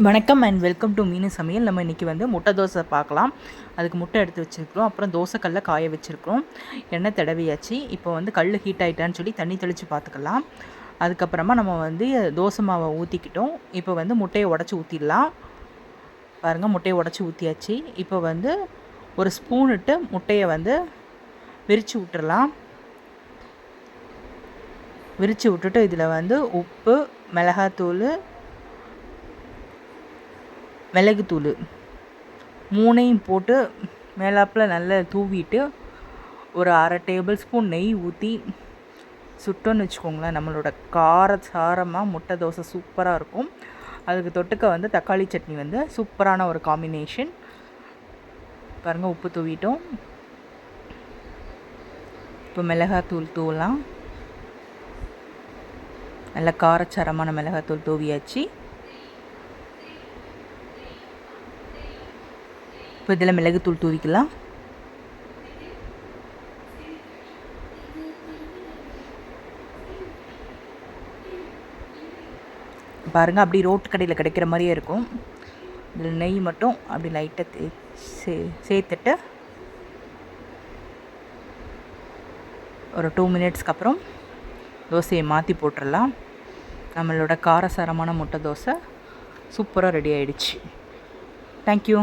வணக்கம் and welcome to மீன் சமையல். நம்ம இன்றைக்கி வந்து முட்டை தோசை பார்க்கலாம். அதுக்கு முட்டை எடுத்து வச்சுருக்கிறோம். அப்புறம் தோசைக்கல்ல காய வச்சுருக்கிறோம். எண்ணெய் தடவியாச்சு. இப்போ வந்து கல் ஹீட் ஆகிட்டான்னு சொல்லி தண்ணி தெளித்து பார்த்துக்கலாம். அதுக்கப்புறமா நம்ம வந்து தோசை மாவை ஊற்றிக்கிட்டோம் இப்போ வந்து முட்டையை உடச்சி ஊற்றிடலாம் பாருங்கள் முட்டையை உடச்சி ஊற்றியாச்சு இப்போ வந்து ஒரு ஸ்பூன் இட்டு முட்டையை வந்து விரித்து விட்டுறலாம் விரித்து விட்டுட்டு இதில் வந்து உப்பு மிளகாத்தூள் மிளகுத்தூள் மூணையும் போட்டு மேலாப்பில் நல்லா தூவிட்டு ஒரு அரை டேபிள் ஸ்பூன் நெய் ஊற்றி சுட்டோன்னு வச்சுக்கோங்களேன். நம்மளோட கார சாரமாக முட்டை தோசை சூப்பராக இருக்கும். அதுக்கு தொட்டுக்க வந்து தக்காளி சட்னி வந்து சூப்பரான ஒரு காம்பினேஷன் பாருங்கள் உப்பு தூவிட்டோம். இப்போ மிளகாத்தூள் தூவலாம். நல்ல காரச்சாரமான மிளகாத்தூள் தூவியாச்சு. இப்போ இதில் மிளகுத்தூள் தூவிக்கலாம். பாருங்கள் அப்படி ரோட்டு கடையில் கிடைக்கிற மாதிரியே இருக்கும். இதில் நெய் மட்டும் அப்படி லைட்டாக தே சே சேர்த்துட்டு ஒரு டூ மினிட்ஸ்க்கு அப்புறம் தோசையை மாற்றி போட்டுடலாம். நம்மளோட காரசாரமான முட்டை தோசை சூப்பராக ரெடி ஆகிடுச்சு தேங்க்யூ